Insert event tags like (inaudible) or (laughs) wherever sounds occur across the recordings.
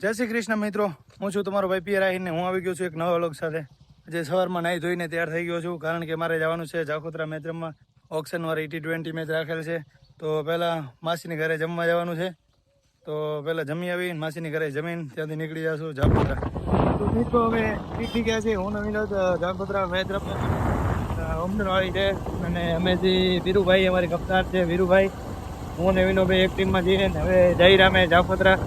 જય શ્રી કૃષ્ણ મિત્રો. હું છું તમારો ભાઈ પિયર આહીને હું આવી ગયો છું એક નવા લોક સાથે. જે સવારમાં નાહી ધોઈને તૈયાર થઈ ગયો છું, કારણ કે મારે જવાનું છે જાખોત્રા ઓક્શન વાળી ટી ટ્વેન્ટી મેચ રાખેલ છે. તો પહેલાં માસીની ઘરે જમવા જવાનું છે. તો પહેલાં જમી આવી, માસીની ઘરે જમીન, ત્યાંથી નીકળી જશું જાખોત્રા. તો મિત્રો હવે પીટી ગયા છે. હું નવીન જાખોત્રા મેચ રમવા છે. અને અમે જે વીરુભાઈ, અમારી કપ્તાર છે વીરુભાઈ. હું નવીનો ભાઈ એક ટીમમાં જઈએ ને હવે જઈ રામે જાફોત્રા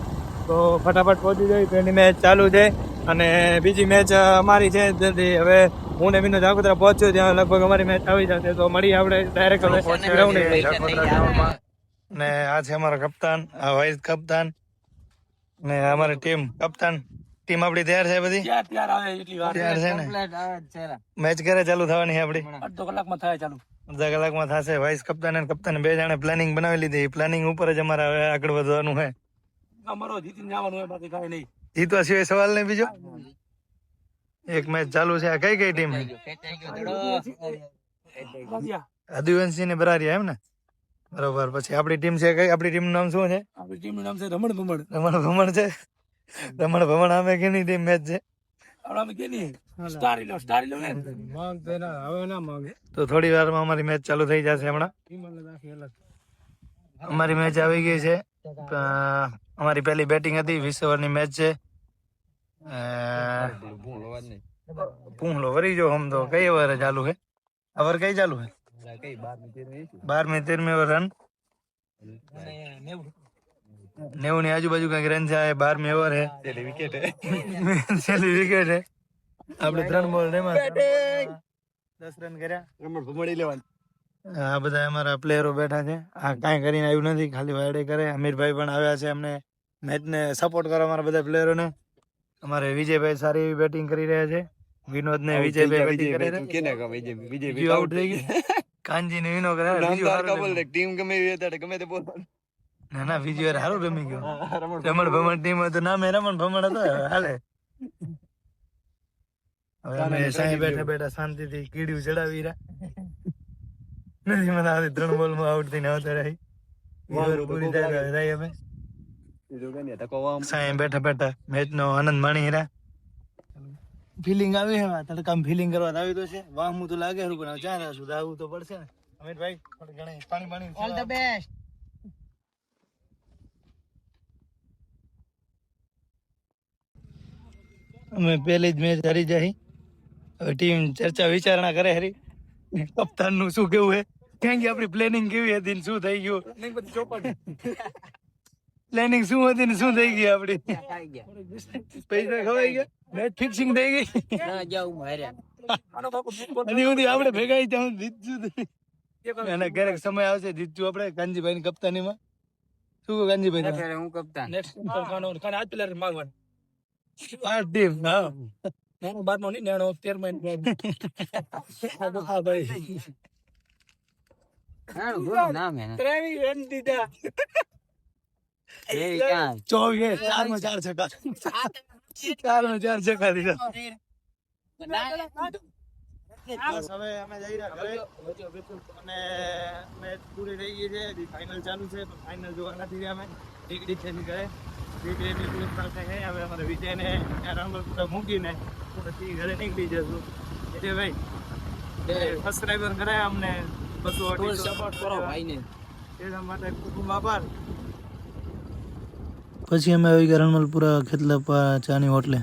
તો ફટાફટ પહોંચી જાય પહેલી મેચ ચાલુ છે. અને બીજી મેચ અમારી છે હવે હું ને વિનો જાફોત્રા પહોંચ્યો ત્યાં લગભગ અમારી મેચ આવી જશે. તો મળીએ આપણે ડાયરેક્ટ હવે ને આ છે અમારા કપ્તાન આ વાઇસ કપ્તાન. ને અમારી ટીમ કપ્તાન. ટીમ આપડી તૈયાર છે બધી? ત્યાર આવે એટલી વાર. તૈયાર છે ને? મેચ ક્યારે ચાલુ થવાની છે આપણી? અડધો કલાકમાં થાય ચાલુ. અડધા કલાકમાં થશે. વાઇસ કપ્તાન અને કપ્તાન બે જણે પ્લાનિંગ બનાવી લીધી. પ્લાનિંગ ઉપર જ અમારે હવે આગળ વધવાનું છે. અમારો જીતીને જવાનું હોય બાકી કાંઈ નહીં. જીતવા સિવાય સવાલ નહીં બીજો? એક મેચ ચાલુ છે. આ કઈ કઈ ટીમ રાધિયા, ને બરારિયા એમ ને? બરોબર પછી આપણી ટીમ છે કઈ? આપણી ટીમનું નામ શું છે? આપણી ટીમનું નામ છે રમણ ભમણ. રમણ ભમણ છે? રમણ ભમણ અમે કેની ટીમ મેચ છે? તો થોડી વારમાં અમારી મેચ ચાલુ થઈ જશે હમણાં. અમારી મેચ આવી ગઈ છે. અમારી પહેલી બેટિંગ હતી વીસ ઓવરની મેચ છે. પૂંગલો પૂંહલો વરી જો આમ તો. કઈ ઓવર ચાલુ છે? ઓવર કઈ ચાલુ છે? બારમી તેરમી ઓવર રન નેવું ની આજુબાજુ કંઈક રન છે બારમી ઓવર છે. છેલ્લી વિકેટ છેલ્લી વિકેટ છે. આપણે ત્રણ બોલ રેમાં દસ રન કર્યા. આ બધા અમારા પ્લેયરો બેઠા છે. આ કાંઈ કરીને આવ્યું નથી. ખાલી વાયડે કરે. અમીરભાઈ પણ આવ્યા છે અમને મેચને સપોર્ટ કરો અમારા બધા પ્લેયરોને અમારે વિજયભાઈ સારી એવી બેટિંગ કરી રહ્યા છે. વિનોદ ને વિજયભાઈ બેટિંગ કરી રહ્યા બીજું આઉટ થઈ ગયું. (laughs) કાનજી ને વિનો કરે. બીજું ટીમ ગમે એવી હતા ગમે તે બોલ ના ના બીજી વાર સારું રમી ગયું. રમણ ભમણ. ટીમ હતું. નામે રમણ ભમણ હતો. હાલે. હવે અમે સાંઈ બેઠા બેઠા શાંતિથી કીડ્યું ચડાવી રહ્યા. નથી મને આવતી ત્રણ બોલમાં આઉટ થઈને આવતા રહી પૂરી થાય રહી અમે. સાંઈ બેઠા બેઠા મેચ નો આનંદ માણી રહ્યા. ફિલિંગ આવી છે તડકામાં ફિલિંગ કરવા આવી તો છે. વાહમું તો લાગે ખરું પણ ચાર છું આવવું તો પડશે ને. અમિતભાઈ ઘણી પાણી પાણી ઓલ ધ બેસ્ટ અમે પહેલી જ મેચ હારી જાય હવે ટીમ ચર્ચા વિચારણા કરે હરી. કપ્તાનનું શું કેવું હે? કેમ કે આપણી પ્લેનિંગ કેવી હતી ને શું થઈ ગયું? નહીં બધી ચોપડ પ્લેનિંગ શું હતી ને શું થઈ ગઈ આપડી (laughs) પૈસા ખવાઈ ગયા? મેચ ફિક્સિંગ થઈ ગઈ? આનો બાપુ ફૂટબોલ હજી સુધી આપણે ભેગા જાઉં જીતશું તો. અને ક્યારેક સમય આવશે જીતશું આપણે કાનજીભાઈ ની કપ્તાનીમાં. શું કહો કાનજીભાઈ? હું કપ્તાન. નેક્સ્ટ ખાનો ખાને આજ પ્લેયર માંગવાનું આ ટીમ હા. નાનો નહીં (laughs) હા ભાઈ. ચોવીસ ચારમાં ચાર છક્કા. ચારમાં ચાર છક્કા દીધા. બસ હવે અમે જઈ રહ્યા ઘરે. અને મેચ પૂરી થઈ ગઈ છે. ફાઇનલ ચાલુ છે તો ફાઇનલ જોવા નથી રહ્યા અમે. ડીગડી છે ઘરે. ડીગડી ડીગડી પાસે ગઈ હવે અમારે વિજયને રંગલ મૂકીને પછી ઘરે નીકળી જશું. એટલે ભાઈ સબસ્ક્રાઈબર કરાય અમને બસો સપોર્ટ કરો ભાઈને. એના માટે ખૂબ ખૂબ આભાર. પછી અમે આવી ગયા રણમલપુરા ખેતલાપા ચાની હોટલે.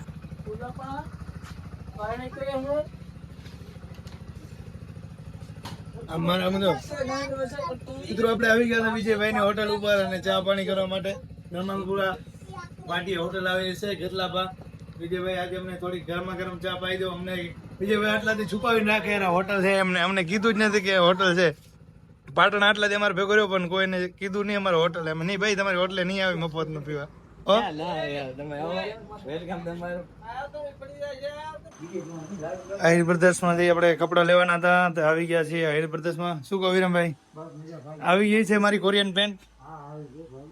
અમારા બધો મિત્રો આપણે આવી ગયા વિજયભાઈ ની હોટલ ઉપર અને ચા પાણી કરવા માટે રણમલપુરા. પાટી હોટલ આવેલી છે ખેતલાપા વિજયભાઈ આજે અમને થોડી ગરમા ગરમ ચા પાઈ દો. અમને વિજયભાઈ આટલાથી છુપાવી નાખે એના હોટલ છે. એમને અમને કીધું જ નથી કે હોટલ છે. પાટણ આટલાથી અમારે ભેગો રહ્યો પણ કોઈને કીધું નહીં અમારે હોટલ એમ. નહીં ભાઈ તમારી હોટલે નહીં આવી મફતનું પીવા? આહિર પ્રદેશમાંથી આપણે કપડા લેવાના હતા આવી ગયા છીએ આહિર શું કહો વિરમભાઈ? આવી ગઈ છે મારી કોરિયન પેન્ટ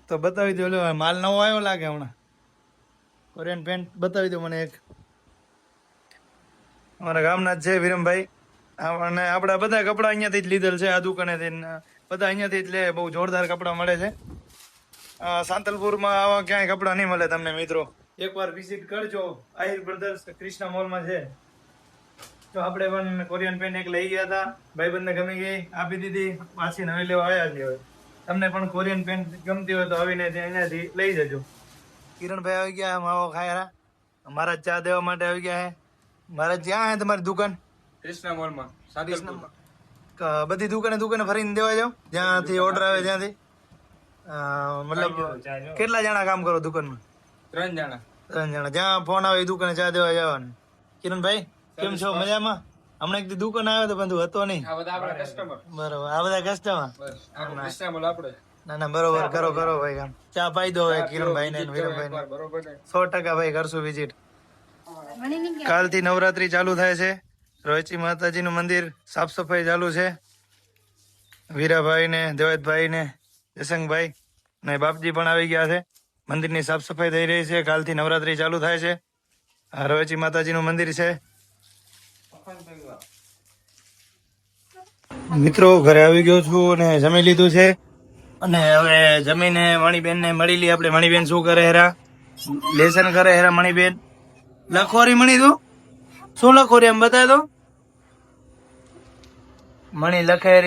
તો બતાવી દો, લો, માલ નવો આવ્યો લાગે હમણાં. કોરિયન પેન્ટ બતાવી દો મને એક. અમારા ગામના જ છે વિરમભાઈ. અને આપણા બધા કપડા અહીંયાથી જ લીધેલ છે, આ દુકાનેથી બધા અહીંયાથી જ લે, બહુ જોરદાર કપડાં મળે છે. સાંતલપુરમાં આવા ક્યાંય કપડાં નહીં મળે તમને, મિત્રો. એકવાર વિઝિટ કરજો. આહિર બ્રધર્સ ક્રિષ્ના મોલમાં છે. તો આપણે પણ કોરિયન પેન્ટ એક લઈ ગયા હતા. ભાઈબંધને ગમી ગઈ. આપી દીધી. પાછી નવી લેવા આવ્યા છીએ હવે. તમને પણ કોરિયન પેન્ટ ગમતી હોય તો આવીને ત્યાં અહીંયાથી લઈ જજો. કિરણભાઈ આવી ગયા માવો ખાયરા. મારા ચા દેવા માટે આવી ગયા હે. મારા જ્યાં હે તમારી દુકાન? કૃષ્ણા મોલમાં ક- બધી દુકાને દુકાને ફરીને દેવા જાવ જ્યાંથી ઓર્ડર આવે ત્યાંથી. મતલબ કેટલા જણા કામ કરો દુકાનમાં? ત્રણ જણા. ત્રણ જણા. જ્યાં ફોન આવે એ દુકાને ચા દેવા જવાનું. કિરણભાઈ કેમ છો? મજામાં? હમણાં એક દી દુકાન આવ્યો તો બંધુ હતો નહીં. આ બધા આપણા કસ્ટમર બરોબર આ બધા કસ્ટમર આપણે. ના ના બરોબર કરો કરો ભાઈ કામ ચા પાઈ દો હવે કિરણભાઈ ને વિરમભાઈ ને. બરોબર સો ટકા ભાઈ કરશું વિઝિટ કાલથી નવરાત્રી ચાલુ થાય છે. રોહિતજી માતાજીનું મંદિર સાફ સફાઈ ચાલુ છે. વીરાભાઈ ને દેવતભાઈ ને જસંગભાઈ ને બાપજી પણ આવી ગયા છે. મંદિરની સાફ સફાઈ થઈ રહી છે. કાલથી નવરાત્રી ચાલુ થાય છે. આ રોહિતજી માતાજીનું મંદિર છે. મિત્રો, ઘરે આવી ગયો છું અને જમી લીધું છે. અને હવે જમીને મણીબેન ને મળી લઈએ આપણે. મણીબેન શું કરે હેરા? લેસન કરે હેરા મણીબેન? લખોરી મણી તું શું લખોરી એમ બતા દો. મણી લખે